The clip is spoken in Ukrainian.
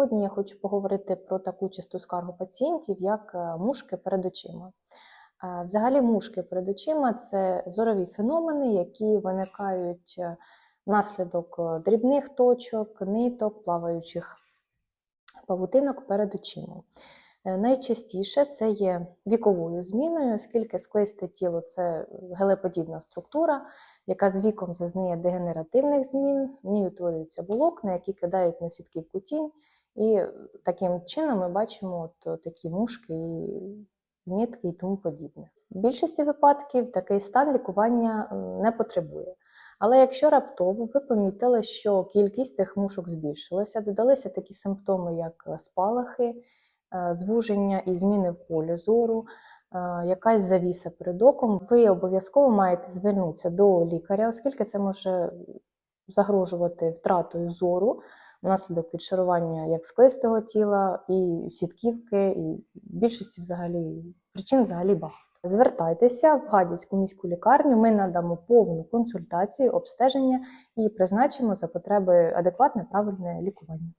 сьогодні я хочу поговорити про таку часту скаргу пацієнтів, як е, мушки перед очима. Е, Взагалі, мушки перед очима це зорові феномени, які виникають е, внаслідок дрібних точок, ниток, плаваючих павутинок перед очима. Найчастіше це є віковою зміною, оскільки склисте тіло це гелеподібна структура, яка з віком зазнає дегенеративних змін, в ній утворюються волокна, які кидають на сітківку тінь, і таким чином ми бачимо от такі мушки, і нитки і тому подібне. В більшості випадків такий стан лікування не потребує. Але якщо раптово ви помітили, що кількість цих мушок збільшилася, додалися такі симптоми, як спалахи, е, звуження і зміни в полі зору, е, якась завіса перед оком, ви обов'язково маєте звернутися до лікаря, оскільки це може загрожувати втратою зору внаслідок відшарування як склистого тіла, і сітківки, і більшості взагалі причин взагалі багато. Звертайтеся в Гадяцьку міську лікарню, ми надамо повну консультацію, обстеження і призначимо за потреби адекватне правильне лікування.